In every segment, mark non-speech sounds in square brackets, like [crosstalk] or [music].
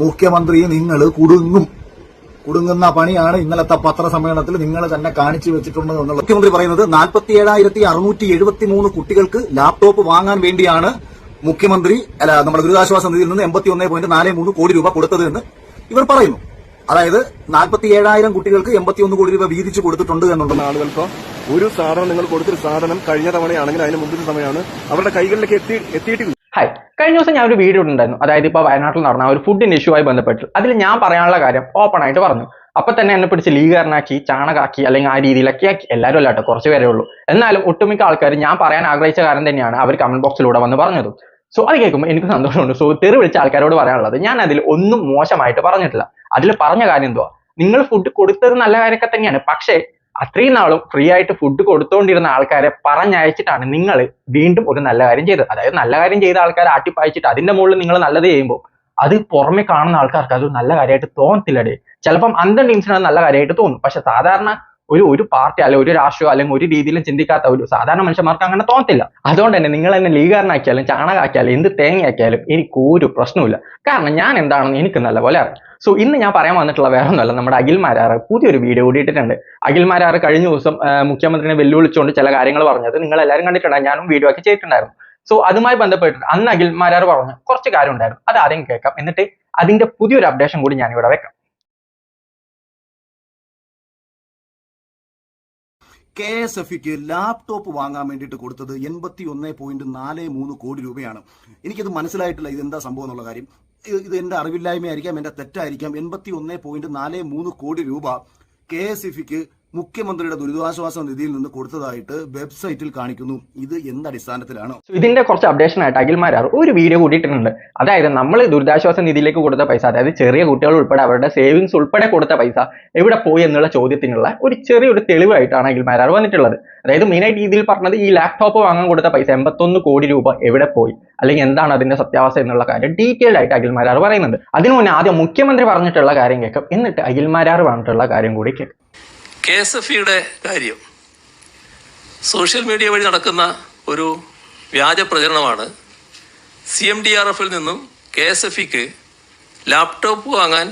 മുഖ്യമന്ത്രി നിങ്ങൾ കുടുങ്ങും. കുടുങ്ങുന്ന പണിയാണ് ഇന്നലത്തെ പത്രസമ്മേളനത്തിൽ നിങ്ങൾ തന്നെ കാണിച്ചു വെച്ചിട്ടുണ്ട് എന്നുള്ളത്. മുഖ്യമന്ത്രി പറയുന്നത് നാൽപ്പത്തി ഏഴായിരത്തി അറുന്നൂറ്റി എഴുപത്തി മൂന്ന് കുട്ടികൾക്ക് ലാപ്ടോപ്പ് വാങ്ങാൻ വേണ്ടിയാണ് മുഖ്യമന്ത്രി അല്ല നമ്മുടെ ദുരിതാശ്വാസ നിധിയിൽ നിന്ന് എൺപത്തി ഒന്നേ പോയിന്റ് നാല് മൂന്ന് കോടി രൂപ കൊടുത്തത് എന്ന് ഇവർ പറയുന്നു. അതായത് നാൽപ്പത്തി ഏഴായിരം കുട്ടികൾക്ക് എൺപത്തിയൊന്ന് കോടി രൂപ വീതിച്ചു കൊടുത്തിട്ടുണ്ട് എന്നുണ്ടെന്ന് ആളുകൾക്കോ ഒരു സാധനം നിങ്ങൾ കൊടുത്തൊരു സാധനം കഴിഞ്ഞ തവണയാണെങ്കിൽ അതിന് മുമ്പത്തെ സമയമാണ് അവരുടെ കൈകളിലേക്ക് എത്തി എത്തിയിട്ടില്ല. ഹായ് കഴിഞ്ഞ ദിവസം ഞാൻ ഒരു വീഡിയോ ഉണ്ടായിരുന്നു അതായത് ഇപ്പോൾ വയനാട്ടിൽ നടന്ന ഒരു ഫുഡിന്റെ ഇഷ്യൂ ആയി ബന്ധപ്പെട്ട്. അതിൽ ഞാൻ പറയാനുള്ള കാര്യം ഓപ്പൺ ആയിട്ട് പറഞ്ഞു. അപ്പം തന്നെ എന്നെ പിടിച്ച് ലീഗറിനാക്കി ചാണകാക്കി അല്ലെങ്കിൽ ആ രീതിയിലൊക്കെ ആക്കി. എല്ലാവരും അല്ല കേട്ടോ? കുറച്ച് പേരേ ഉള്ളൂ. എന്നാലും ഒട്ടുമിക്ക ആൾക്കാർ ഞാൻ പറയാൻ ആഗ്രഹിച്ച കാര്യം തന്നെയാണ് അവർ കമന്റ് ബോക്സിലൂടെ വന്ന് പറഞ്ഞത്. സോ അത് കേൾക്കുമ്പോൾ എനിക്ക് സന്തോഷമുണ്ട്. സോ തെറി വിളിച്ച ആൾക്കാരോട് പറയാനുള്ളത് ഞാൻ അതിൽ ഒന്നും മോശമായിട്ട് പറഞ്ഞിട്ടില്ല. അതിൽ പറഞ്ഞ കാര്യം എന്തുവാ? നിങ്ങൾ ഫുഡ് കൊടുത്തത് നല്ല കാര്യമൊക്കെ തന്നെയാണ്. പക്ഷേ അത്രയും നാളും ഫ്രീ ആയിട്ട് ഫുഡ് കൊടുത്തുകൊണ്ടിരുന്ന ആൾക്കാരെ പറഞ്ഞയച്ചിട്ടാണ് നിങ്ങൾ വീണ്ടും ഒരു നല്ല കാര്യം ചെയ്തത്. അതായത് നല്ല കാര്യം ചെയ്ത ആൾക്കാരെ ആട്ടിപ്പായിച്ചിട്ട് അതിന്റെ മുകളിൽ നിങ്ങൾ നല്ലത് ചെയ്യുമ്പോൾ അത് പുറമെ കാണുന്ന ആൾക്കാർക്ക് അത് നല്ല കാര്യമായിട്ട് തോന്നത്തില്ലടേ. ചിലപ്പം അന്തൺ ടീംസിന് അത് നല്ല കാര്യമായിട്ട് തോന്നും. പക്ഷെ സാധാരണ ഒരു ഒരു പാർട്ടി അല്ലെങ്കിൽ ഒരു രാഷ്ട്രീയം അല്ലെങ്കിൽ ഒരു രീതിയിലും ചിന്തിക്കാത്ത ഒരു സാധാരണ മനുഷ്യന്മാർക്ക് അങ്ങനെ തോന്നത്തില്ല. അതുകൊണ്ട് തന്നെ നിങ്ങൾ എന്നെ ലീഗാരനാക്കിയാലും ചാണകാക്കിയാലും എന്ത് തേങ്ങയാക്കിയാലും എനിക്ക് ഒരു പ്രശ്നമില്ല കാരണം ഞാൻ എന്താണെന്ന് എനിക്ക് നല്ലപോലെ അറിയാം. സോ ഇന്ന് ഞാൻ പറയാൻ വന്നിട്ടുള്ള വേറെ ഒന്നുമല്ല നമ്മുടെ അഖിൽ മാരാറ് പുതിയൊരു വീഡിയോ കൂടി ഇട്ടിട്ടുണ്ട് അഖിൽ മാരാറ് കഴിഞ്ഞ ദിവസം മുഖ്യമന്ത്രിനെ വെല്ലുവിളിച്ചുകൊണ്ട് ചില കാര്യങ്ങൾ പറഞ്ഞത് നിങ്ങൾ എല്ലാവരും കണ്ടിട്ടുണ്ടാകും ഞാനും വീഡിയോ ഒക്കെ ചെയ്തിട്ടുണ്ടായിരുന്നു. സോ അതുമായി ബന്ധപ്പെട്ട് അന്ന് അഖിൽ മാരാർ പറഞ്ഞു കുറച്ച് കാര്യം ഉണ്ടായിരുന്നു അത് ആദ്യം കേൾക്കാം. എന്നിട്ട് അതിന്റെ പുതിയൊരു അപ്ഡേഷൻ കൂടി ഞാൻ ഇവിടെ വെക്കാം. കെ എസ് എഫിക്ക് ലാപ്ടോപ്പ് വാങ്ങാൻ വേണ്ടിയിട്ട് കൊടുത്തത് എൺപത്തി ഒന്ന് പോയിന്റ് നാല് മൂന്ന് കോടി രൂപയാണ്. എനിക്കത് മനസ്സിലായിട്ടില്ല ഇതെന്താ സംഭവം എന്നുള്ള കാര്യം. ഇത് എന്റെ എന്റെ അറിവില്ലായ്മയായിരിക്കാം എന്റെ തെറ്റായിരിക്കാം. എൺപത്തി ഒന്ന് പോയിന്റ് നാല് മൂന്ന് കോടി രൂപ കെ എസ് എഫിക്ക് മുഖ്യമന്ത്രിയുടെ ദുരിതാശ്വാസ നിധിയിൽ നിന്ന് കൊടുത്തതായിട്ട് വെബ്സൈറ്റിൽ കാണിക്കുന്നു. ഇത് എന്ത് അടിസ്ഥാനത്തിലാണ്? ഇതിന്റെ കുറച്ച് അപ്ഡേഷൻ ആയിട്ട് അഖിൽ മാരാർ ഒരു വീഡിയോ കൂടിയിട്ടുണ്ട് അതായത് നമ്മൾ ദുരിതാശ്വാസ നിധിയിലേക്ക് കൊടുത്ത പൈസ അതായത് ചെറിയ കുട്ടികൾ ഉൾപ്പെടെ അവരുടെ സേവിങ്സ് ഉൾപ്പെടെ കൊടുത്ത പൈസ എവിടെ പോയി എന്നുള്ള ചോദ്യത്തിനുള്ള ഒരു ചെറിയൊരു തെളിവായിട്ടാണ് അഖിൽ മാരാർ വന്നിട്ടുള്ളത്. അതായത് മെയിനായിട്ട് ഇതിൽ പറഞ്ഞത് ഈ ലാപ്ടോപ്പ് വാങ്ങാൻ കൊടുത്ത പൈസ എൺപത്തൊന്ന് കോടി രൂപ എവിടെ പോയി അല്ലെങ്കിൽ എന്താണ് അതിന്റെ സത്യാവസ്ഥ എന്നുള്ള കാര്യം ഡീറ്റെയിൽഡ് ആയിട്ട് അഖിൽ മാരാർ പറയുന്നുണ്ട്. അതിനു മുന്നേ ആദ്യം മുഖ്യമന്ത്രി പറഞ്ഞിട്ടുള്ള കാര്യം കേൾക്കാം. എന്നിട്ട് അഖിൽ മാരാർ പറഞ്ഞിട്ടുള്ള കാര്യം കൂടി കേൾക്കാം. കെ എസ് എഫ് ഇയുടെ കാര്യം. സോഷ്യൽ മീഡിയ വഴി നടക്കുന്ന ഒരു വ്യാജ പ്രചരണമാണ്. സി എം ഡി ആർ എഫിൽ നിന്നും കെ എസ് എഫ് ഇക്ക് ലാപ്ടോപ്പ് വാങ്ങാൻ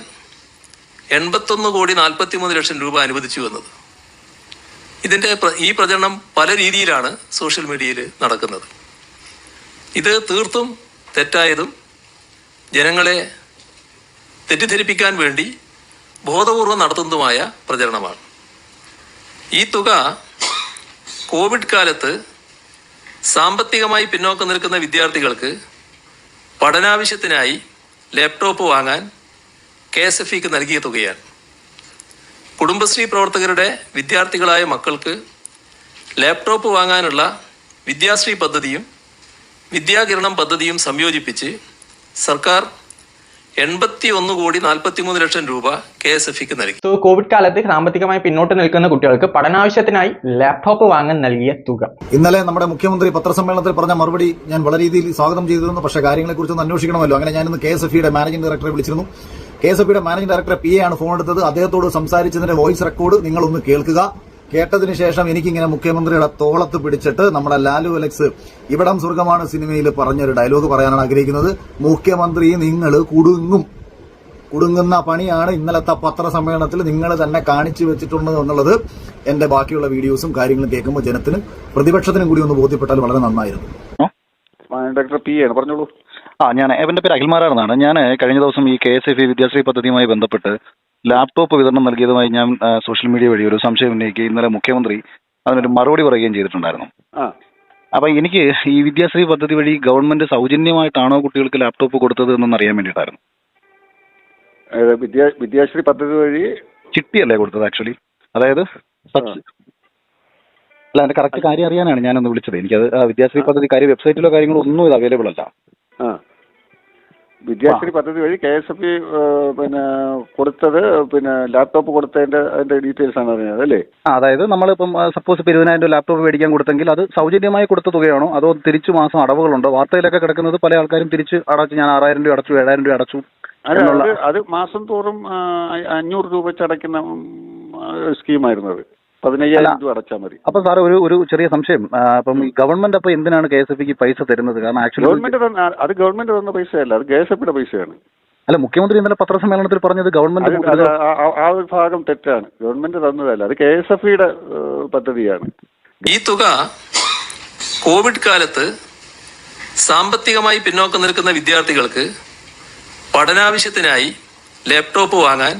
എൺപത്തൊന്ന് കോടി നാൽപ്പത്തി മൂന്ന് ലക്ഷം രൂപ അനുവദിച്ചു എന്നത്. ഇതിന്റെ ഈ പ്രചരണം പല രീതിയിലാണ് സോഷ്യൽ മീഡിയയിൽ നടക്കുന്നത്. ഇത് തീർത്തും തെറ്റായതും ജനങ്ങളെ തെറ്റിദ്ധരിപ്പിക്കാൻ വേണ്ടി ബോധപൂർവം നടത്തുന്നതുമായ പ്രചരണമാണ്. ഈ തുക കോവിഡ് കാലത്ത് സാമ്പത്തികമായി പിന്നോക്കം നിൽക്കുന്ന വിദ്യാർത്ഥികൾക്ക് പഠനാവശ്യത്തിനായി ലാപ്ടോപ്പ് വാങ്ങാൻ കെ എസ് എഫ് ഇക്ക് നൽകിയ തുകയാണ്. കുടുംബശ്രീ പ്രവർത്തകരുടെ വിദ്യാർത്ഥികളായ മക്കൾക്ക് ലാപ്ടോപ്പ് വാങ്ങാനുള്ള വിദ്യാശ്രീ പദ്ധതിയും വിദ്യാകിരണം പദ്ധതിയും സംയോജിപ്പിച്ച് സർക്കാർ എൺപത്തി ഒന്ന് കോടി നാൽപ്പത്തി മൂന്ന് ലക്ഷം രൂപ കെ എസ് എഫ് ഇക്ക് നൽകി. സോ കോവിഡ് കാലത്ത് സാമ്പത്തികമായി പിന്നോട്ട് നിൽക്കുന്ന കുട്ടികൾക്ക് പഠനാവശ്യത്തിനായി ലാപ്ടോപ്പ് വാങ്ങാൻ നൽകിയ തുക. ഇന്നലെ നമ്മുടെ മുഖ്യമന്ത്രി പത്രസമ്മേളനത്തിൽ പറഞ്ഞ മറുപടി ഞാൻ വളരെ രീതിയിൽ സ്വാഗതം ചെയ്തിരുന്നു. പക്ഷേ കാര്യങ്ങളെക്കുറിച്ചൊന്ന് അന്വേഷിക്കണമല്ലോ. അങ്ങനെ ഞാനിന്ന് കെ എസ് എഫ് മാനേജിംഗ് ഡയറക്ടറെ വിളിച്ചിരുന്നു. കെ എസ് എഫ് മാനേജിംഗ് ഡയറക്ടറെ പി എ ആണ് ഫോൺ എടുത്തത്. അദ്ദേഹത്തോട് സംസാരിച്ചതിന്റെ വോയിസ് റെക്കോർഡ് നിങ്ങളൊന്ന് കേൾക്കുക. കേട്ടതിന് ശേഷം എനിക്കിങ്ങനെ മുഖ്യമന്ത്രിയുടെ തോളത്ത് പിടിച്ചിട്ട് നമ്മുടെ ലാലു അലക്സ് ഇവിടം സ്വർഗമാണ് സിനിമയിൽ പറഞ്ഞൊരു ഡയലോഗ് പറയാനാണ് ആഗ്രഹിക്കുന്നത്. മുഖ്യമന്ത്രി നിങ്ങൾ കുടുങ്ങും. കുടുങ്ങുന്ന പണിയാണ് ഇന്നലത്തെ പത്രസമ്മേളനത്തിൽ നിങ്ങൾ തന്നെ കാണിച്ചു വെച്ചിട്ടുണ്ട് എന്നുള്ളത് എന്റെ ബാക്കിയുള്ള വീഡിയോസും കാര്യങ്ങളും കേൾക്കുമ്പോൾ ജനത്തിനും പ്രതിപക്ഷത്തിനും കൂടി ഒന്ന് ബോധ്യപ്പെട്ടാൽ വളരെ നന്നായിരുന്നു. ഡോക്ടർ പി ആണ് പറഞ്ഞോളൂ. ആ ഞാൻ എന്റെ പേര് അഖിൽമാരാണെന്നാണ്. ഞാൻ കഴിഞ്ഞ ദിവസം ഈ കെ എസ് എഫ് വിദ്യാശ്രീ പദ്ധതിയുമായി ബന്ധപ്പെട്ട് ലാപ്ടോപ്പ് വിതരണം നൽകിയതുമായി ഞാൻ സോഷ്യൽ മീഡിയ വഴി ഒരു സംശയം ഉന്നയിക്കുകയും ഇന്നലെ മുഖ്യമന്ത്രി അതിനൊരു മറുപടി പറയുകയും ചെയ്തിട്ടുണ്ടായിരുന്നു. അപ്പൊ എനിക്ക് ഈ വിദ്യാശ്രീ പദ്ധതി വഴി ഗവൺമെന്റ് സൗജന്യമായിട്ടാണോ കുട്ടികൾക്ക് ലാപ്ടോപ്പ് കൊടുത്തത് എന്നൊന്ന് അറിയാൻ വേണ്ടിയിട്ടായിരുന്നു വിദ്യാശ്രീ പദ്ധതി വഴി? ചിട്ടിയല്ലേ കൊടുത്തത് ആക്ച്വലി അതായത് അല്ല എന്റെ കറക്റ്റ് കാര്യം അറിയാനാണ് ഞാനൊന്ന് വിളിച്ചത്. എനിക്കത് വിദ്യാശ്രീ പദ്ധതി കാര്യം വെബ്സൈറ്റിലോ കാര്യങ്ങളോ ഒന്നും ഇത് അവൈലബിൾ അല്ല. വിദ്യാശ്രീ പദ്ധതി വഴി കെ എസ് എഫ് ഇ പിന്നെ കൊടുത്തത് പിന്നെ ലാപ്ടോപ്പ് കൊടുത്തതിന്റെ അതിന്റെ ഡീറ്റെയിൽസ് ആണ് അറിഞ്ഞത് അല്ലേ? ആ അതായത് നമ്മളിപ്പം സപ്പോസ് ഇപ്പം ഇരുപതിനായിരം രൂപ ലാപ്ടോപ്പ് മേടിക്കാൻ കൊടുത്തെങ്കിൽ അത് സൗജന്യമായി കൊടുത്ത തുകയാണോ? അതോ തിരിച്ചു മാസം അടവുകളുണ്ടോ? വാർത്തയിലൊക്കെ കിടക്കുന്നത് പല ആൾക്കാരും തിരിച്ച് അടച്ചു ഞാൻ ആറായിരം രൂപ അടച്ചു ഏഴായിരം രൂപ അടച്ചു അത് അത് മാസം തോറും അഞ്ഞൂറ് രൂപ വെച്ച് അടയ്ക്കുന്ന സ്കീമായിരുന്നു അത്. പതിനയ്യായിരം അല്ല. രൂപ അടച്ചാൽ മതി. അപ്പൊ സാർ ഒരു ഒരു ചെറിയ സംശയം. അപ്പം ഈ ഗവൺമെന്റ് അപ്പൊ എന്തിനാണ് കെ എസ് എഫ് പൈസ തരുന്നത്? കാരണം ആക്ച്വലി ഗവൺമെന്റ് തന്ന അത് ഗവൺമെന്റ് തന്ന പൈസയല്ല അത് കെ എസ് എഫിയുടെ പൈസയാണ്. അല്ല മുഖ്യമന്ത്രി ഇന്നലെ പത്രസമ്മേളനത്തിൽ പറഞ്ഞത് അത് ഗവൺമെന്റ് അത് ആ- ആ- ആ ഒരു ഭാഗം തെറ്റാണ്. ഗവൺമെന്റ് തന്നതല്ല അത് കെ എസ് എഫ് ഇയുടെ പദ്ധതിയാണ്. ഈ തുക കോവിഡ് കാലത്ത് സാമ്പത്തികമായി പിന്നോക്കം നിൽക്കുന്ന വിദ്യാർത്ഥികൾക്ക് പഠനാവശ്യത്തിനായി ലാപ്ടോപ്പ് വാങ്ങാൻ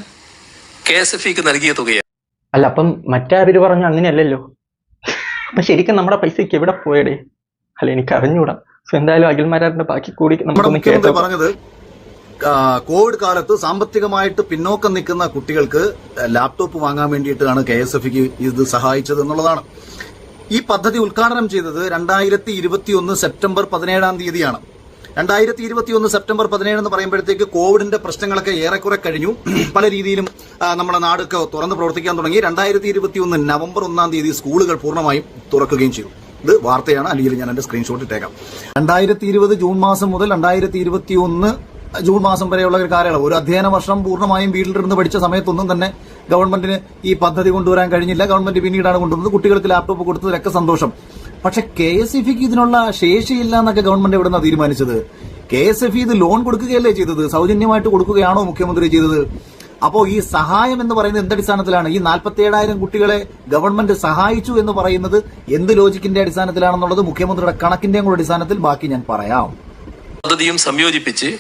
കെ എസ് എഫ് ഇക്ക് നൽകിയ തുകയാണ്. അല്ല അപ്പം മറ്റാരും പറഞ്ഞു അങ്ങനെയല്ലല്ലോ? അപ്പൊ ശരിക്കും നമ്മുടെ പൈസക്ക് എവിടെ പോയടേ? അല്ല എനിക്ക് അറിഞ്ഞൂടാ. സോ എന്തായാലും അഖിൽമാരാറിന്റെ ബാക്കി കൂടി നമുക്കൊന്ന് കേട്ടോ പറഞ്ഞത് കോവിഡ് കാലത്ത് സാമ്പത്തികമായിട്ട് പിന്നോക്കം നിൽക്കുന്ന കുട്ടികൾക്ക് ലാപ്ടോപ്പ് വാങ്ങാൻ വേണ്ടിയിട്ടാണ് കെ എസ് എഫിക്ക് ഇത് സഹായിച്ചത് എന്നുള്ളതാണ്. ഈ പദ്ധതി ഉദ്ഘാടനം ചെയ്തത് രണ്ടായിരത്തി ഇരുപത്തിയൊന്ന് സെപ്റ്റംബർ പതിനേഴാം തീയതിയാണ്. രണ്ടായിരത്തി ഇരുപത്തി ഒന്ന് സെപ്റ്റംബർ പതിനേഴ് എന്ന് പറയുമ്പോഴത്തേക്ക് കോവിഡിന്റെ പ്രശ്നങ്ങളൊക്കെ ഏറെക്കുറെ കഴിഞ്ഞു. [clears throat] പല രീതിയിലും നമ്മുടെ നാടൊക്കെ തുറന്ന് പ്രവർത്തിക്കാൻ തുടങ്ങി. രണ്ടായിരത്തി ഇരുപത്തി ഒന്ന് നവംബർ ഒന്നാം തീയതി സ്കൂളുകൾ പൂർണമായും തുറക്കുകയും ചെയ്തു. ഇത് വാർത്തയാണ്. അല്ലെങ്കിൽ ഞാൻ എന്റെ സ്ക്രീൻഷോട്ട് ഇട്ടേക്കാം. രണ്ടായിരത്തി ഇരുപത് ജൂൺ മാസം മുതൽ രണ്ടായിരത്തി ഇരുപത്തി ഒന്ന് ജൂൺ മാസം വരെയുള്ള ഒരു കാലയളവ്. ഒരു അധ്യയന വർഷം പൂർണമായും വീട്ടിലിരുന്ന് പഠിച്ച സമയത്തൊന്നും തന്നെ ഗവൺമെന്റിന് ഈ പദ്ധതി കൊണ്ടുവരാൻ കഴിഞ്ഞില്ല. ഗവൺമെന്റ് പിന്നീടാണ് കൊണ്ടുവന്നത്. കുട്ടികൾക്ക് ലാപ്ടോപ്പ് കൊടുത്തതിലൊക്കെ സന്തോഷം. പക്ഷെ കെ എസ് ഇ ഇതിനുള്ള ശേഷിയില്ല എന്നൊക്കെ ഗവൺമെന്റ് എവിടെ നിന്നാണ് തീരുമാനിച്ചത്. കെ എസ് എഫ് ഇത് ലോൺ കൊടുക്കുകയല്ലേ ചെയ്തത്? സൗജന്യമായിട്ട് കൊടുക്കുകയാണോ മുഖ്യമന്ത്രി ചെയ്തത്? അപ്പോ ഈ സഹായം എന്ന് പറയുന്നത് എന്തടിസ്ഥാനത്തിലാണ്? ഈ നാൽപ്പത്തി ഏഴായിരം കുട്ടികളെ ഗവൺമെന്റ് സഹായിച്ചു എന്ന് പറയുന്നത് എന്ത് ലോജിക്കിന്റെ അടിസ്ഥാനത്തിലാണെന്നുള്ളത് മുഖ്യമന്ത്രിയുടെ കണക്കിന്റെയും കൂടെ അടിസ്ഥാനത്തിൽ ബാക്കി ഞാൻ പറയാം. പദ്ധതിയും സംയോജിപ്പിച്ച്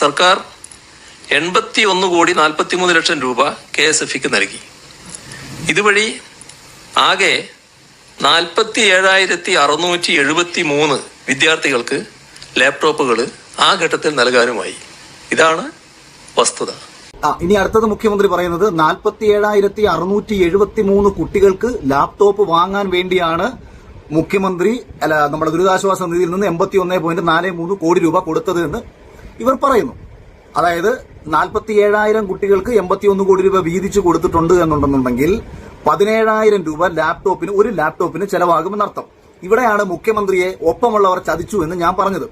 സർക്കാർ എൺപത്തി ഒന്ന് കോടി നാൽപ്പത്തി മൂന്ന് ലക്ഷം രൂപ കെ എസ് എഫ് നൽകി. ഇതുവഴി ആകെ നാൽപ്പത്തി ഏഴായിരത്തി അറുന്നൂറ്റി എഴുപത്തി മൂന്ന് വിദ്യാർത്ഥികൾക്ക് ലാപ്ടോപ്പുകൾ ആ ഘട്ടത്തിൽ നൽകാനുമായി. ഇതാണ് വസ്തുത. ഇനി അടുത്തത് മുഖ്യമന്ത്രി പറയുന്നത് നാൽപ്പത്തി ഏഴായിരത്തി അറുന്നൂറ്റി എഴുപത്തി മൂന്ന് കുട്ടികൾക്ക് ലാപ്ടോപ്പ് വാങ്ങാൻ വേണ്ടിയാണ് മുഖ്യമന്ത്രി അല്ല നമ്മുടെ ദുരിതാശ്വാസ നിധിയിൽ നിന്ന് എൺപത്തി ഒന്ന് പോയിന്റ് നാല് മൂന്ന് കോടി രൂപ കൊടുത്തത് എന്ന് ഇവർ പറയുന്നു. അതായത് നാൽപ്പത്തി ഏഴായിരം കുട്ടികൾക്ക് എൺപത്തി ഒന്ന് കോടി രൂപ വീതിച്ചു കൊടുത്തിട്ടുണ്ട് എന്നുണ്ടെന്നുണ്ടെങ്കിൽ പതിനേഴായിരം രൂപ ലാപ്ടോപ്പിന് ഒരു ലാപ്ടോപ്പിന് ചെലവാകുമെന്നർത്ഥം ഇവിടെയാണ് മുഖ്യമന്ത്രിയെ ഒപ്പമുള്ളവർ ചതിച്ചു എന്ന് ഞാൻ പറഞ്ഞത്.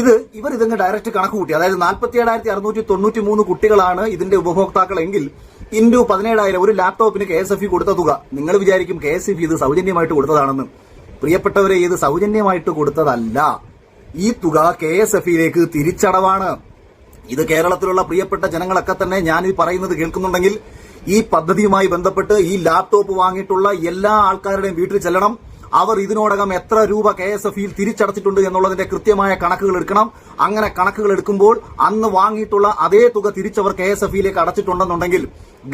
ഇത് ഇവർ ഇതങ്ങ് ഡയറക്റ്റ് കണക്ക് കൂട്ടി. അതായത് നാൽപ്പത്തി ഏഴായിരത്തി അറുന്നൂറ്റി തൊണ്ണൂറ്റി മൂന്ന് കുട്ടികളാണ് ഇതിന്റെ ഉപഭോക്താക്കളെങ്കിൽ ഇൻഡു പതിനേഴായിരം ഒരു ലാപ്ടോപ്പിന് കെ എസ് എഫ് ഇ കൊടുത്ത തുക. നിങ്ങൾ വിചാരിക്കും കെ എസ് എഫ് ഇത് സൗജന്യമായിട്ട് കൊടുത്തതാണെന്ന്. പ്രിയപ്പെട്ടവരെ ഇത് സൗജന്യമായിട്ട് കൊടുത്തതല്ല. ഈ തുക കെ എസ് എഫ് ഇയിലേക്ക് തിരിച്ചടവാണ്. ഇത് കേരളത്തിലുള്ള പ്രിയപ്പെട്ട ജനങ്ങളൊക്കെ തന്നെ ഞാൻ ഈ പറയുന്നത് കേൾക്കുന്നുണ്ടെങ്കിൽ ഈ പദ്ധതിയുമായി ബന്ധപ്പെട്ട് ഈ ലാപ്ടോപ്പ് വാങ്ങിയിട്ടുള്ള എല്ലാ ആൾക്കാരുടെയും വീട്ടിൽ ചെല്ലണം. അവർ ഇതിനോടകം എത്ര രൂപ കെ എസ് എഫ് ഇയിൽ തിരിച്ചടച്ചിട്ടുണ്ട് എന്നുള്ളതിന്റെ കൃത്യമായ കണക്കുകൾ എടുക്കണം. അങ്ങനെ കണക്കുകൾ എടുക്കുമ്പോൾ അന്ന് വാങ്ങിയിട്ടുള്ള അതേ തുക തിരിച്ചവർ കെ എസ് എഫ് ഇയിലേക്ക് അടച്ചിട്ടുണ്ടെന്നുണ്ടെങ്കിൽ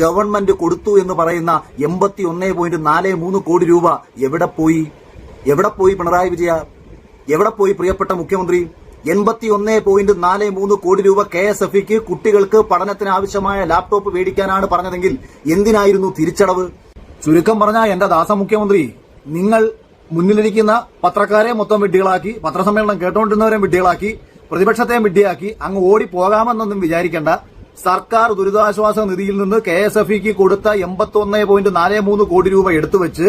ഗവൺമെന്റ് കൊടുത്തു എന്ന് പറയുന്ന എൺപത്തി ഒന്നേ പോയിന്റ് നാല് മൂന്ന് കോടി രൂപ എവിടെ പോയി? എവിടെ പോയി പിണറായി വിജയ? എവിടെ പോയി പ്രിയപ്പെട്ട മുഖ്യമന്ത്രി? എൺപത്തി ഒന്ന് പോയിന്റ് നാല് മൂന്ന് കോടി രൂപ കെ എസ് എഫ് ഇക്ക് കുട്ടികൾക്ക് പഠനത്തിന് ആവശ്യമായ ലാപ്ടോപ്പ് മേടിക്കാനാണ് പറഞ്ഞതെങ്കിൽ എന്തിനായിരുന്നു തിരിച്ചടവ്? ചുരുക്കം പറഞ്ഞാൽ എന്റെ ദാസ മുഖ്യമന്ത്രി നിങ്ങൾ മുന്നിലിരിക്കുന്ന പത്രക്കാരെ മൊത്തം വിഡ്ഢികളാക്കി പത്രസമ്മേളനം കേട്ടോണ്ടിരുന്നവരെ വിഡ്ഢികളാക്കി പ്രതിപക്ഷത്തെ വിഡ്ഢിയാക്കി അങ്ങ് ഓടി പോകാമെന്നൊന്നും വിചാരിക്കേണ്ട. സർക്കാർ ദുരിതാശ്വാസ നിധിയിൽ നിന്ന് കെ എസ് എഫ് ഇക്ക് കൊടുത്ത എൺപത്തി ഒന്ന് പോയിന്റ് നാല് മൂന്ന് കോടി രൂപ എടുത്തുവെച്ച്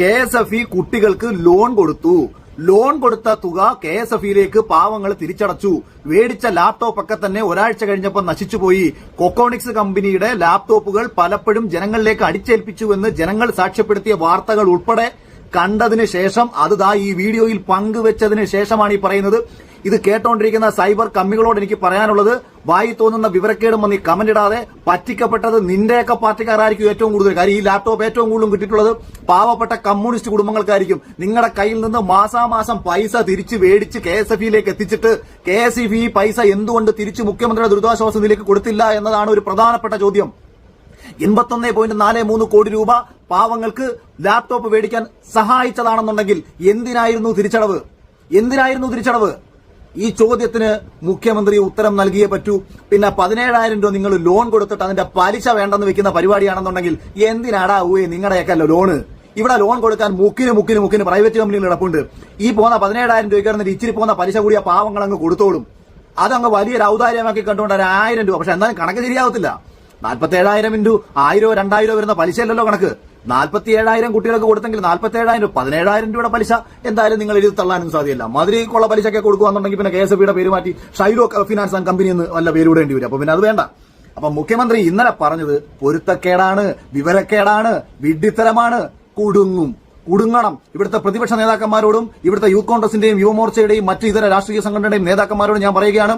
കെ എസ് എഫ് ഇ കുട്ടികൾക്ക് ലോൺ കൊടുത്തു. ലോൺ കൊടുത്ത തുക കെ എസ് എഫ് ഇയിലേക്ക് പാവങ്ങൾ തിരിച്ചടച്ചു. മേടിച്ച ലാപ്ടോപ്പ് ഒക്കെ തന്നെ ഒരാഴ്ച കഴിഞ്ഞപ്പോൾ നശിച്ചുപോയി കൊക്കോണിക്സ് കമ്പനിയുടെ ലാപ്ടോപ്പുകൾ പലപ്പോഴും ജനങ്ങളിലേക്ക് അടിച്ചേൽപ്പിച്ചുവെന്ന് ജനങ്ങൾ സാക്ഷ്യപ്പെടുത്തിയ വാർത്തകൾ ഉൾപ്പെടെ കണ്ടതിന് ശേഷം അത് ദാ ഈ വീഡിയോയിൽ പങ്കുവെച്ചതിന് ശേഷമാണ് ഈ പറയുന്നത്. ഇത് കേട്ടോണ്ടിരിക്കുന്ന സൈബർ കമ്മികളോട് എനിക്ക് പറയാനുള്ളത് വായി തോന്നുന്ന വിവരക്കേടും വന്ന് കമന്റ് ഇടാതെ പറ്റിക്കപ്പെട്ടത് നിന്റെയൊക്കെ പാർട്ടിക്കാരായിരിക്കും ഏറ്റവും കൂടുതൽ കാര്യം. ഈ ലാപ്ടോപ്പ് ഏറ്റവും കൂടുതലും കിട്ടിയിട്ടുള്ളത് പാവപ്പെട്ട കമ്മ്യൂണിസ്റ്റ് കുടുംബങ്ങൾക്കായിരിക്കും. നിങ്ങളുടെ കയ്യിൽ നിന്ന് മാസാമാസം പൈസ തിരിച്ച് മേടിച്ച് കെ എസ് എഫ് ഇയിലേക്ക് എത്തിച്ചിട്ട് കെ എസ് ഇ പൈസ എന്തുകൊണ്ട് തിരിച്ച് മുഖ്യമന്ത്രിയുടെ ദുരിതാശ്വാസ നിധിയിലേക്ക് കൊടുത്തില്ല എന്നതാണ് ഒരു പ്രധാനപ്പെട്ട ചോദ്യം. എൺപത്തൊന്ന് പോയിന്റ് നാല് മൂന്ന് കോടി രൂപ പാവങ്ങൾക്ക് ലാപ്ടോപ്പ് മേടിക്കാൻ സഹായിച്ചതാണെന്നുണ്ടെങ്കിൽ എന്തിനായിരുന്നു തിരിച്ചടവ്? എന്തിനായിരുന്നു തിരിച്ചടവ്? ഈ ചോദ്യത്തിന് മുഖ്യമന്ത്രി ഉത്തരം നൽകിയേ പറ്റൂ. പിന്നെ പതിനേഴായിരം രൂപ നിങ്ങൾ ലോൺ കൊടുത്തിട്ട് അതിന്റെ പലിശ വേണ്ടെന്ന് വെക്കുന്ന പരിപാടിയാണെന്നുണ്ടെങ്കിൽ എന്തിനാടാ ഊയെ നിങ്ങളുടെയൊക്കെ ലോണ്? ഇവിടെ ലോൺ കൊടുക്കാൻ മുക്കിന് മുക്കിന് മുക്കിന് പ്രൈവറ്റ് കമ്പനികൾ ഇടപ്പുണ്ട്. ഈ പോകുന്ന പതിനേഴായിരം രൂപയ്ക്ക് ഇച്ചിരി പോകുന്ന പലിശ കൂടിയ പാവങ്ങൾ അങ്ങ് കൊടുത്തോളും. അതങ്ങ് വലിയൊരു ഔദാര്യമാക്കി കണ്ടുകൊണ്ട് ഒരു ആയിരം രൂപ. പക്ഷെ എന്തായാലും കണക്ക് ശരിയാവത്തില്ല. നാൽപ്പത്തി ഏഴായിരം ഇന്റു ആയിരോ രണ്ടായിരോ വരുന്ന പലിശയല്ലല്ലോ കണക്ക്. നാൽപ്പത്തി ഏഴായിരം കുട്ടികൾക്ക് കൊടുത്തെങ്കിൽ നാൽപ്പത്തി ഏഴായിരം പതിനേഴായിരം രൂപയുടെ പലിശ. എന്തായാലും നിങ്ങൾ എഴുതി തള്ളാനും സാധ്യമല്ല മധുരയ്ക്കുള്ള പലിശയൊക്കെ കൊടുക്കുകയാണെന്നുണ്ടെങ്കിൽ പിന്നെ കെ എസ് എഫ് പേര് മാറ്റി ഷൈലോ ഫിനാൻസ് കമ്പനി എന്ന് വല്ല പേര് വരും. അപ്പൊ പിന്നെ അത് വേണ്ട. അപ്പൊ മുഖ്യമന്ത്രി ഇന്നലെ പറഞ്ഞത് പൊരുത്തക്കേടാണ് വിവരക്കേടാണ് വിഡ്ഢിത്തരമാണ്. കുടുങ്ങും. കുടുങ്ങണം. ഇവിടുത്തെ പ്രതിപക്ഷ നേതാക്കന്മാരോടും ഇവിടുത്തെ യൂത്ത് കോൺഗ്രസിന്റെയും യുവമോർച്ചയുടെയും മറ്റു ഇതര രാഷ്ട്രീയ സംഘടനയുടെയും നേതാക്കന്മാരോടും ഞാൻ പറയുകയാണ്.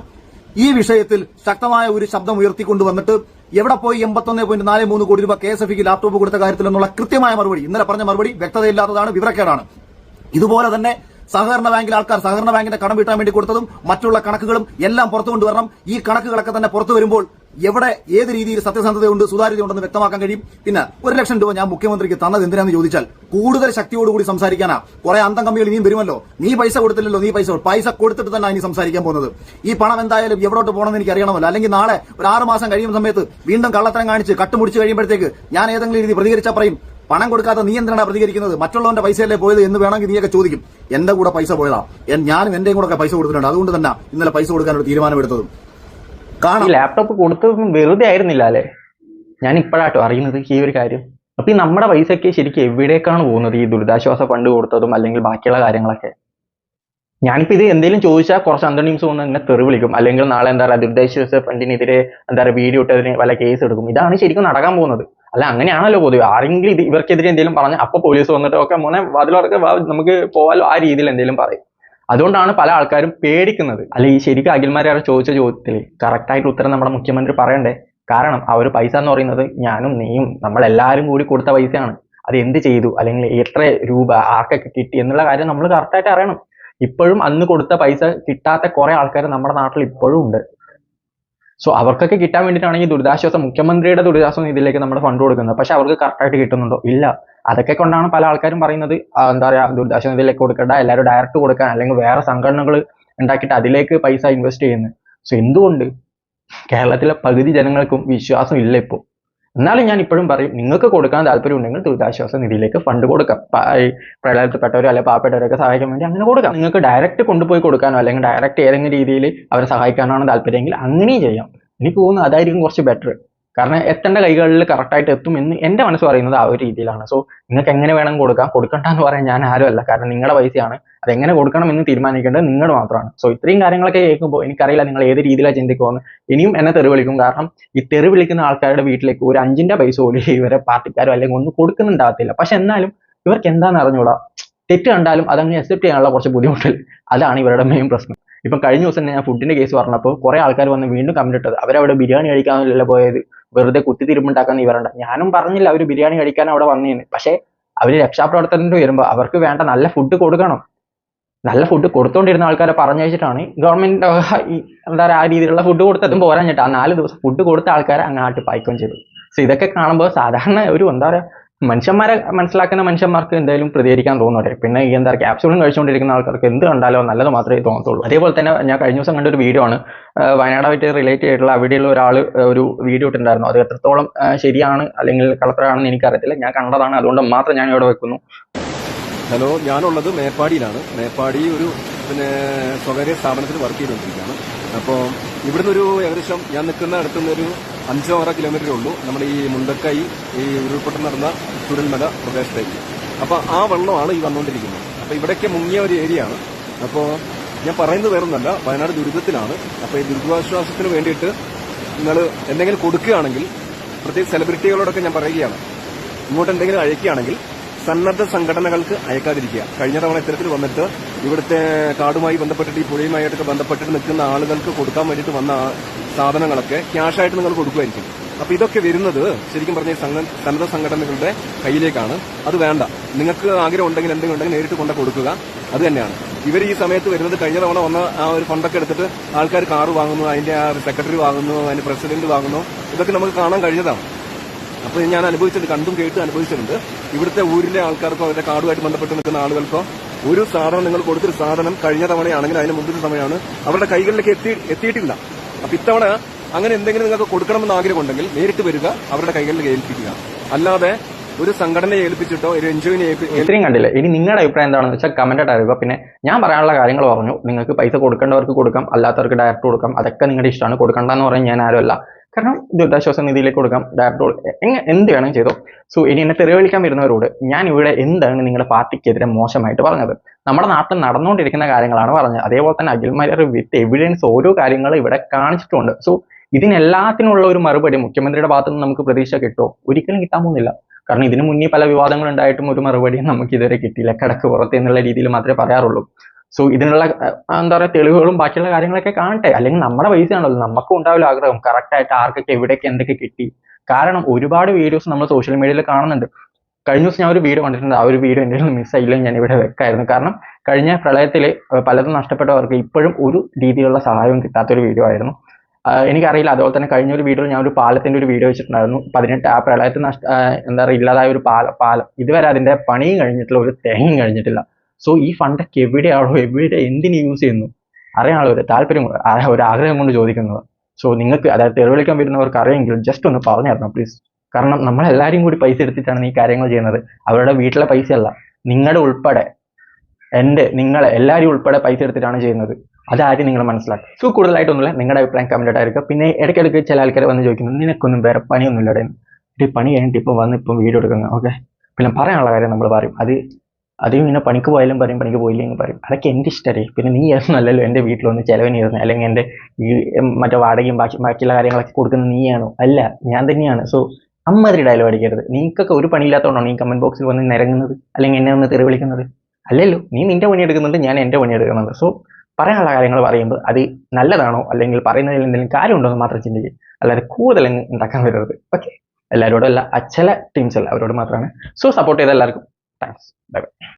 ഈ വിഷയത്തിൽ ശക്തമായ ഒരു ശബ്ദം ഉയർത്തിക്കൊണ്ടുവന്നിട്ട് എവിടെ പോയി എൺപത്തൊന്ന് പോയിന്റ് നാല് മൂന്ന് കോടി രൂപ കെ എസ് എഫ് ലാപ്ടോപ്പ് കൊടുത്ത കാര്യത്തിൽ എന്നുള്ള കൃത്യമായ മറുപടി. ഇന്നലെ പറഞ്ഞ മറുപടി വ്യക്തതയില്ലാത്തതാണ് വിവരക്കേടാണ്. ഇതുപോലെ തന്നെ സഹകരണ ബാങ്കിലെ ആൾക്കാർ സഹകരണ ബാങ്കിന്റെ കടം വീട്ടാൻ വേണ്ടി കൊടുത്തതും മറ്റുള്ള കണക്കുകളും എല്ലാം പുറത്തു കൊണ്ടുവരണം ഈ കണക്കുകളൊക്കെ തന്നെ പുറത്തു വരുമ്പോൾ എവിടെ ഏത് രീതിയിൽ സത്യസന്ധതയുണ്ട് സുതാര്യതയുണ്ടെന്ന് വ്യക്തമാക്കാൻ കഴിയും. പിന്നെ ഒരു ലക്ഷം രൂപ ഞാൻ മുഖ്യമന്ത്രിക്ക് തന്നത് എന്തിനാന്ന് ചോദിച്ചാൽ കൂടുതൽ ശക്തിയോടുകൂടി സംസാരിക്കാനാ. കുറെ അന്തം കമ്പികൾ ഇനിയും വരുമല്ലോ? നീ പൈസ കൊടുത്തില്ലല്ലോ നീ പൈസ പൈസ കൊടുത്തിട്ട് തന്നെ ഇനി സംസാരിക്കാൻ പോകുന്നത്. ഈ പണം എന്തായാലും എവിടോട്ട് പോകണമെന്ന് എനിക്ക് അറിയണമല്ലോ. അല്ലെങ്കിൽ നാളെ ഒരു ആറ് മാസം കഴിയുന്ന സമയത്ത് വീണ്ടും കള്ളത്തരം കാണിച്ച് കട്ടുമുടിച്ച് കഴിയുമ്പോഴത്തേക്ക് ഞാൻ ഏതെങ്കിലും രീതി പ്രതികരിച്ചാൽ പറയും. പണം കൊടുക്കാത്ത നീ എന്തിനാണ് പ്രതികരിക്കുന്നത്? മറ്റുള്ളവന്റെ പൈസയല്ലേ പോയത് എന്ന് വേണമെങ്കിൽ നീയൊക്കെ ചോദിക്കും. എന്റെ കൂടെ പൈസ പോയതാ. ഞാനും എന്റെയും കൂടെ പൈസ കൊടുത്തിട്ടുണ്ട്. അതുകൊണ്ട് തന്നെ ഇന്നലെ പൈസ കൊടുക്കാനൊരു തീരുമാനമെടുത്തതും. ഈ ലാപ്ടോപ്പ് കൊടുത്തതൊന്നും വെറുതെ ആയിരുന്നില്ല അല്ലേ? ഞാൻ ഇപ്പോഴാട്ടോ അറിയുന്നത് ഈ ഒരു കാര്യം. അപ്പൊ ഈ നമ്മുടെ പൈസയൊക്കെ ശരിക്കും എവിടേക്കാണ് പോകുന്നത് ഈ ദുരിതാശ്വാസ ഫണ്ട് കൊടുത്തതും അല്ലെങ്കിൽ ബാക്കിയുള്ള കാര്യങ്ങളൊക്കെ? ഞാനിപ്പോ ഇത് എന്തെങ്കിലും ചോദിച്ചാൽ കുറച്ച് അന്തണീംസ് വന്ന് എന്നെ തെറി വിളിക്കും. അല്ലെങ്കിൽ നാളെ എന്താ പറയുക ദുരിതാശ്വാസ ഫണ്ടിനെതിരെ എന്താ പറയുക വീഡിയോ ഇട്ടതിന് വല്ല കേസ് എടുക്കും. ഇതാണ് ശരിക്കും നടക്കാൻ പോകുന്നത്. അല്ല അങ്ങനെയാണല്ലോ പൊതുവെ. ആരെങ്കിലും ഇത് ഇവർക്കെതിരെ എന്തെങ്കിലും പറഞ്ഞാൽ അപ്പൊ പോലീസ് വന്നിട്ട് ഒക്കെ മോനെ വാതിലൊക്കെ നമുക്ക് പോവാലോ. ആ രീതിയിൽ എന്തെങ്കിലും പറയും. അതുകൊണ്ടാണ് പല ആൾക്കാരും പേടിക്കുന്നത്. അല്ലെങ്കിൽ ഈ ശരിക്കും അഖിൽമാരെ ചോദിച്ച ചോദ്യത്തിൽ കറക്റ്റായിട്ട് ഉത്തരം നമ്മുടെ മുഖ്യമന്ത്രി പറയണ്ടേ? കാരണം ആ ഒരു പൈസ എന്ന് പറയുന്നത് ഞാനും നീയും നമ്മളെല്ലാവരും കൂടി കൊടുത്ത പൈസയാണ്. അത് എന്ത് ചെയ്തു? അല്ലെങ്കിൽ എത്ര രൂപ ആർക്കൊക്കെ കിട്ടി എന്നുള്ള കാര്യം നമ്മൾ കറക്റ്റായിട്ട് അറിയണം. ഇപ്പോഴും അന്ന് കൊടുത്ത പൈസ കിട്ടാത്ത കുറെ ആൾക്കാർ നമ്മുടെ നാട്ടിൽ ഇപ്പോഴും ഉണ്ട്. സോ അവർക്കൊക്കെ കിട്ടാൻ വേണ്ടിയിട്ടാണെങ്കിൽ ദുരിതാശ്വാസം മുഖ്യമന്ത്രിയുടെ ദുരിതാശ്വാസ നിധിയിലേക്ക് നമ്മൾ ഫണ്ട് കൊടുക്കുന്നത്. പക്ഷെ അവർക്ക് കറക്റ്റായിട്ട് കിട്ടുന്നുണ്ടോ? ഇല്ല. അതൊക്കെ കൊണ്ടാണ് പല ആൾക്കാരും പറയുന്നത് എന്താ പറയുക ദുരിതാശ്വാസ നിധിയിലേക്ക് കൊടുക്കേണ്ട എല്ലാവരും ഡയറക്റ്റ് കൊടുക്കാൻ അല്ലെങ്കിൽ വേറെ സംഘടനകൾ ഉണ്ടാക്കിയിട്ട് അതിലേക്ക് പൈസ ഇൻവെസ്റ്റ് ചെയ്യുന്നത്. സോ എന്തുകൊണ്ട് കേരളത്തിലെ പകുതി ജനങ്ങൾക്കും വിശ്വാസം ഇല്ല ഇപ്പോൾ എന്നാലും ഞാൻ ഇപ്പോഴും പറയും നിങ്ങൾക്ക് കൊടുക്കാൻ താല്പര്യം ഉണ്ടെങ്കിൽ ദുരിതാശ്വാസ നിധിയിലേക്ക് ഫണ്ട് കൊടുക്കാം. പ്രളയത്തിൽപ്പെട്ടവരോ അല്ലെങ്കിൽ പാവപ്പെട്ടവരൊക്കെ സഹായിക്കാൻ വേണ്ടി അങ്ങനെ കൊടുക്കാം. നിങ്ങൾക്ക് ഡയറക്റ്റ് കൊണ്ടുപോയി കൊടുക്കാനോ അല്ലെങ്കിൽ ഡയറക്റ്റ് ഏതെങ്കിലും രീതിയിൽ അവരെ സഹായിക്കാനാണോ താല്പര്യമെങ്കിൽ അങ്ങനെയും ചെയ്യാം. എനിക്ക് തോന്നുന്നു അതായിരിക്കും കുറച്ച് ബെറ്റർ കാരണം എത്തേണ്ട കൈകളിൽ കറക്റ്റായിട്ട് എത്തും എന്ന് എന്റെ മനസ്സ് പറയുന്നത് ആ ഒരു രീതിയിലാണ്. സോ നിങ്ങൾക്ക് എങ്ങനെ വേണം കൊടുക്കാം. കൊടുക്കണ്ട എന്ന് പറയാൻ ഞാൻ ആരും അല്ല. കാരണം നിങ്ങളുടെ പൈസയാണ്. അത് എങ്ങനെ കൊടുക്കണം എന്ന് തീരുമാനിക്കേണ്ടത് നിങ്ങൾ മാത്രമാണ്. സോ ഇത്രയും കാര്യങ്ങളൊക്കെ കേൾക്കുമ്പോൾ എനിക്കറിയില്ല നിങ്ങൾ ഏത് രീതിയിലാണ് ചിന്തിക്കുമെന്ന് ഇനിയും എന്നെ തെറി വിളിക്കും. കാരണം ഈ തെറി വിളിക്കുന്ന ആൾക്കാരുടെ വീട്ടിലേക്ക് ഒരു അഞ്ചിന്റെ പൈസ പോലും [laughs] ഇവരെ പാർട്ടിക്കാരോ അല്ലെങ്കിൽ ഒന്നും കൊടുക്കുന്നുണ്ടാകത്തില്ല. പക്ഷെ എന്നാലും ഇവർക്ക് എന്താണെന്ന് അറിഞ്ഞുകൂടാ തെറ്റ് കണ്ടാലും അതങ്ങ് അക്സെപ്റ്റ് ചെയ്യാനുള്ള കുറച്ച് ബുദ്ധിമുട്ടില്ല അതാണ് ഇവരുടെ മെയിൻ പ്രശ്നം. ഇപ്പം കഴിഞ്ഞ ദിവസം ഞാൻ ഫുഡിന്റെ കേസ് പറഞ്ഞപ്പോൾ കുറെ ആൾക്കാർ വന്ന് വീണ്ടും കമന്റ് ഇട്ടത്. അവരവിടെ ബിരിയാണി കഴിക്കാനല്ല പോയത്. വെറുതെ കുത്തിത്തിരുമ്പുണ്ടാക്കാൻ ഇവരുണ്ട് ഞാനും പറഞ്ഞില്ല അവർ ബിരിയാണി കഴിക്കാൻ അവിടെ വന്നേന്ന്. പക്ഷേ അവർ രക്ഷാപ്രവർത്തനത്തിന് വരുമ്പോൾ അവർക്ക് വേണ്ട നല്ല ഫുഡ് കൊടുക്കണം. നല്ല ഫുഡ് കൊടുത്തോണ്ടിരുന്ന ആൾക്കാരെ പറഞ്ഞയച്ചിട്ടാണ് ഗവൺമെന്റ് എന്താ പറയുക ആ രീതിയിലുള്ള ഫുഡ് കൊടുത്തതും പോരാഞ്ഞിട്ട് ആ നാല് ദിവസം ഫുഡ് കൊടുത്ത ആൾക്കാരെ അങ്ങാട്ട് പായ്ക്കുകയും ചെയ്തു. സോ ഇതൊക്കെ കാണുമ്പോൾ സാധാരണ ഒരു എന്താ പറയുക മനുഷ്യന്മാരെ മനസ്സിലാക്കുന്ന മനുഷ്യന്മാർക്ക് എന്തായാലും പ്രതികരിക്കാൻ തോന്നുന്നു പിന്നെ ഈ എന്താ ക്യാപ്സ്യൂളും കഴിച്ചുകൊണ്ടിരിക്കുന്ന ആൾക്കാർക്ക് എന്ത് കണ്ടാലോ നല്ലത് മാത്രമേ തോന്നത്തുള്ളൂ. അതേപോലെ തന്നെ ഞാൻ കഴിഞ്ഞ ദിവസം കണ്ട ഒരു വീഡിയോ ആണ് വയനാടായിട്ട് റിലേറ്റ് ചെയ്തിട്ടുള്ള അവിടെയുള്ള ഒരാൾ ഒരു വീഡിയോ ഇട്ടിട്ടുണ്ടായിരുന്നു. അത് എത്രത്തോളം ശരിയാണ് അല്ലെങ്കിൽ കളത്തറാണെന്ന് എനിക്കറിയത്തില്ല. ഞാൻ കണ്ടതാണ്. അതുകൊണ്ട് മാത്രം ഞാൻ ഇവിടെ വെക്കുന്നു. ഹലോ ഞാനുള്ളത് മേപ്പാടിയിലാണ്. മേപ്പാടി ഒരു പിന്നെ സ്വകാര്യ സ്ഥാപനത്തിൽ വർക്ക് ചെയ്തുകൊണ്ടിരിക്കുകയാണ്. അപ്പോൾ ഇവിടുന്ന് ഒരു ഏകദേശം ഞാൻ നിൽക്കുന്ന അടുത്തുനിന്ന് ഒരു അഞ്ചോ ആറോ കിലോമീറ്ററേ ഉള്ളൂ. നമ്മുടെ ഈ മുണ്ടക്കൈ ഈ ഉരുൾപൊട്ടം നടന്ന ചുരൽമല പ്രദേശത്തേക്ക്. അപ്പോൾ ആ വെള്ളമാണ് ഈ വന്നുകൊണ്ടിരിക്കുന്നത്. അപ്പോൾ ഇവിടെയൊക്കെ മുങ്ങിയ ഒരു ഏരിയയാണ് അപ്പോൾ ഞാൻ പറയുന്നത് വേറൊന്നല്ല വയനാട് ദുരിതത്തിലാണ്. അപ്പോൾ ഈ ദുരിതാശ്വാസത്തിന് വേണ്ടിയിട്ട് നിങ്ങൾ എന്തെങ്കിലും കൊടുക്കുകയാണെങ്കിൽ പ്രത്യേകിച്ച് സെലിബ്രിറ്റികളോടൊക്കെ ഞാൻ പറയുകയാണ്. ഇങ്ങോട്ട് എന്തെങ്കിലും അയക്കുകയാണെങ്കിൽ സന്നദ്ധ സംഘടനകൾക്ക് അയക്കാതിരിക്കുക. കഴിഞ്ഞ തവണ ഇത്തരത്തിൽ വന്നിട്ട് ഇവിടുത്തെ കാടുമായി ബന്ധപ്പെട്ടിട്ട് ഈ പുഴയുമായിട്ടൊക്കെ ബന്ധപ്പെട്ടിട്ട് നിൽക്കുന്ന ആളുകൾക്ക് കൊടുക്കാൻ വേണ്ടിയിട്ട് വന്ന സാധനങ്ങളൊക്കെ ക്യാഷായിട്ട് നിങ്ങൾ കൊടുക്കുമായിരിക്കും. അപ്പൊ ഇതൊക്കെ വരുന്നത് ശരിക്കും പറഞ്ഞ സന്നദ്ധ സംഘടനകളുടെ കയ്യിലേക്കാണ്. അത് വേണ്ട. നിങ്ങൾക്ക് ആഗ്രഹം ഉണ്ടെങ്കിൽ എന്തെങ്കിലും ഉണ്ടെങ്കിൽ നേരിട്ട് കൊണ്ട കൊടുക്കുക. അത് തന്നെയാണ്. ഇവർ ഈ സമയത്ത് വരുന്നത് കഴിഞ്ഞ തവണ വന്ന ആ ഒരു ഫണ്ടൊക്കെ എടുത്തിട്ട് ആൾക്കാർ കാറ് വാങ്ങുന്നു അതിന്റെ ആ സെക്രട്ടറി വാങ്ങുന്നു അതിന്റെ പ്രസിഡന്റ് വാങ്ങുന്നു. ഇതൊക്കെ നമുക്ക് കാണാൻ കഴിഞ്ഞതാണ്. അപ്പോൾ ഞാൻ അനുഭവിച്ചിട്ടുണ്ട് കണ്ടും കേട്ടും അനുഭവിച്ചിട്ടുണ്ട്. ഇവിടുത്തെ ഊരിലെ ആൾക്കാർക്കോ അവരുടെ കാടുമായിട്ട് ബന്ധപ്പെട്ട് നിൽക്കുന്ന ആളുകൾക്കോ ഒരു സാധനം നിങ്ങൾ കൊടുത്തൊരു സാധനം കഴിഞ്ഞ തവണയാണെങ്കിൽ അതിന് മുമ്പിൽ സമയമാണ് അവരുടെ കൈകളിലേക്ക് എത്തി എത്തിയിട്ടില്ല. അപ്പൊ ഇത്തവണ അങ്ങനെ എന്തെങ്കിലും നിങ്ങൾക്ക് കൊടുക്കണമെന്ന് ആഗ്രഹമുണ്ടെങ്കിൽ നേരിട്ട് വരിക അവരുടെ കൈകളിലേക്ക് ഏൽപ്പിക്കുക. അല്ലാതെ ഒരു സംഘടനയെ ഏൽപ്പിച്ചിട്ടോ ഒരു ഏൽപ്പി- ഇത്രയും കണ്ടില്ല? ഇനി നിങ്ങളുടെ അഭിപ്രായം എന്താണെന്ന് വെച്ചാൽ കമന്റ് ആയിട്ട് അറിയുക. പിന്നെ ഞാൻ പറയാനുള്ള കാര്യങ്ങൾ പറഞ്ഞു. നിങ്ങൾക്ക് പൈസ കൊടുക്കേണ്ടവർക്ക് കൊടുക്കാം അല്ലാത്തവർക്ക് ഡയറക്റ്റ് കൊടുക്കാം. അതൊക്കെ നിങ്ങളുടെ ഇഷ്ടമാണ്. കൊടുക്കേണ്ടെന്ന് പറയാൻ ഞാൻ ആരുമല്ല. കാരണം ദുരിതാശ്വാസ നിധിയിലേക്ക് കൊടുക്കാം ഡയറക്ടോൾ എന്ത് വേണം ചെയ്തോ. സോ ഇനി എന്നെ തെറിവിളിക്കാൻ വരുന്നവരോട് ഞാൻ ഇവിടെ എന്താണ് നിങ്ങളുടെ പാർട്ടിക്കെതിരെ മോശമായിട്ട് പറഞ്ഞത്? നമ്മുടെ നാട്ടിൽ നടന്നുകൊണ്ടിരിക്കുന്ന കാര്യങ്ങളാണ് പറഞ്ഞത്. അതേപോലെ തന്നെ അഖിൽമാർ വിത്ത് എവിഡൻസ് ഓരോ കാര്യങ്ങൾ ഇവിടെ കാണിച്ചിട്ടുണ്ട്. സോ ഇതിനെല്ലാത്തിനുള്ള ഒരു മറുപടി മുഖ്യമന്ത്രിയുടെ ഭാഗത്തു നിന്ന് നമുക്ക് പ്രതീക്ഷ കിട്ടുമോ? ഒരിക്കലും കിട്ടാൻ പോകുന്നില്ല. കാരണം ഇതിനു മുന്നേ പല വിവാദങ്ങൾ ഉണ്ടായിട്ടും ഒരു മറുപടിയും നമുക്ക് ഇതുവരെ കിട്ടിയില്ല. കിടക്ക് പുറത്ത് എന്നുള്ള രീതിയിൽ മാത്രമേ പറയാറുള്ളൂ. സോ ഇതിനുള്ള എന്താ പറയുക തെളിവുകളും ബാക്കിയുള്ള കാര്യങ്ങളൊക്കെ കാണട്ടെ. അല്ലെങ്കിൽ നമ്മുടെ പൈസ ആണല്ലോ നമുക്കും ഉണ്ടാവില്ല ആഗ്രഹം. കറക്റ്റായിട്ട് ആർക്കൊക്കെ എവിടെയൊക്കെ എന്തൊക്കെ കിട്ടി. കാരണം ഒരുപാട് വീഡിയോസ് നമ്മൾ സോഷ്യൽ മീഡിയയിൽ കാണുന്നുണ്ട്. കഴിഞ്ഞ ദിവസം ഞാൻ ഒരു വീഡിയോ കണ്ടിട്ടുണ്ട്. ആ ഒരു വീഡിയോ എന്റെ നിന്ന് മിസ്സായില്ലെങ്കിൽ ഞാൻ ഇവിടെ വെക്കായിരുന്നു. കാരണം കഴിഞ്ഞ പ്രളയത്തിൽ പലതും നഷ്ടപ്പെട്ടവർക്ക് ഇപ്പോഴും ഒരു രീതിയിലുള്ള സഹായവും കിട്ടാത്തൊരു വീഡിയോ ആയിരുന്നു. എനിക്കറിയില്ല. അതുപോലെ തന്നെ കഴിഞ്ഞ ഒരു വീഡിയോയിൽ ഞാൻ ഒരു പാലത്തിന്റെ ഒരു വീഡിയോ വെച്ചിട്ടുണ്ടായിരുന്നു. പതിനെട്ട് ആ പ്രളയത്തിൽ നഷ്ട എന്താ പറയുക ഇല്ലാതായ ഒരു പാലം പാലം. ഇതുവരെ അതിന്റെ പണിയും കഴിഞ്ഞിട്ടില്ല. ഒരു തേങ്ങയും കഴിഞ്ഞിട്ടില്ല. സോ ഈ ഫണ്ടൊക്കെ എവിടെയാണോ എവിടെ എന്തിന് യൂസ് ചെയ്യുന്നു? അറിയാനുള്ള ഒരു താല്പര്യം ഒരു ആഗ്രഹം കൊണ്ട് ചോദിക്കുന്നത്. സോ നിങ്ങൾക്ക് അതായത് തെളിവിളിക്കാൻ വരുന്നവർക്ക് അറിയെങ്കിലും ജസ്റ്റ് ഒന്ന് പറഞ്ഞു തരണം പ്ലീസ് കാരണം നമ്മളെല്ലാവരും കൂടി പൈസ എടുത്തിട്ടാണ് ഈ കാര്യങ്ങൾ ചെയ്യുന്നത്. അവരുടെ വീട്ടിലെ പൈസ അല്ല നിങ്ങളുടെ ഉൾപ്പെടെ എന്റെ നിങ്ങളെ എല്ലാവരും ഉൾപ്പെടെ പൈസ എടുത്തിട്ടാണ് ചെയ്യുന്നത്. അതാരും നിങ്ങൾ മനസ്സിലാക്കുക. സോ കൂടുതലായിട്ടൊന്നുമില്ല നിങ്ങളുടെ അഭിപ്രായം കമന്റ് ആയിരിക്കും. പിന്നെ ഇടയ്ക്കിടയ്ക്ക് ചില ആൾക്കാർ വന്ന് ചോദിക്കുന്നു നിനക്കൊന്നും വേറെ പണിയൊന്നുമില്ല ഇല്ലടേ ഒരു പണി കഴിഞ്ഞിട്ട് ഇപ്പം വന്ന് ഇപ്പം വീഡിയോ എടുക്കുന്നത് ഓക്കെ പിന്നെ പറയാനുള്ള കാര്യം നമ്മൾ പറയും. അത് അതും ഇങ്ങനെ പണിക്ക് പോയാലും പറയും പണിക്ക് പോയില്ലെങ്കിൽ പറയും. അതൊക്കെ എന്റെ ഇഷ്ടമല്ലേ പിന്നെ നീ നല്ലല്ലോ എന്റെ വീട്ടിൽ വന്ന് ചിലവിനിരുന്ന് അല്ലെങ്കിൽ എന്റെ ഈ മറ്റേ വാടകയും ബാക്കി ബാക്കിയുള്ള കാര്യങ്ങളൊക്കെ കൊടുക്കുന്നത് നീയാണോ? അല്ല ഞാൻ തന്നെയാണ്. സോ അമ്മതിരി ഡയലോഗ് അടിക്കരുത്. നിങ്ങൾക്കൊക്കെ ഒരു പണിയില്ലാത്തതുകൊണ്ടാണ് ഈ കമന്റ് ബോക്സിൽ വന്ന് നിരങ്ങുന്നത്? അല്ലെങ്കിൽ എന്നെ ഒന്ന് തെറി വിളിക്കുന്നത്? അല്ലല്ലോ. നീ നിന്റെ പണി എടുക്കുന്നുണ്ട് ഞാൻ എന്റെ പണി എടുക്കുന്നുണ്ട്. സോ പറയാനുള്ള കാര്യങ്ങൾ പറയുമ്പോൾ അത് നല്ലതാണോ? അല്ലെങ്കിൽ പറയുന്നതിൽ എന്തെങ്കിലും കാര്യമുണ്ടോ എന്ന് മാത്രം ചിന്തിക്കുക അല്ലാതെ കൂടുതൽ ഉണ്ടാക്കാൻ വരരുത്. ഓക്കെ എല്ലാവരോടും അല്ല അച്ഛല ടീംസ് അല്ല അവരോട് മാത്രമാണ്. സോ സപ്പോർട്ട് ചെയ്ത എല്ലാവർക്കും. താങ്ക്സ്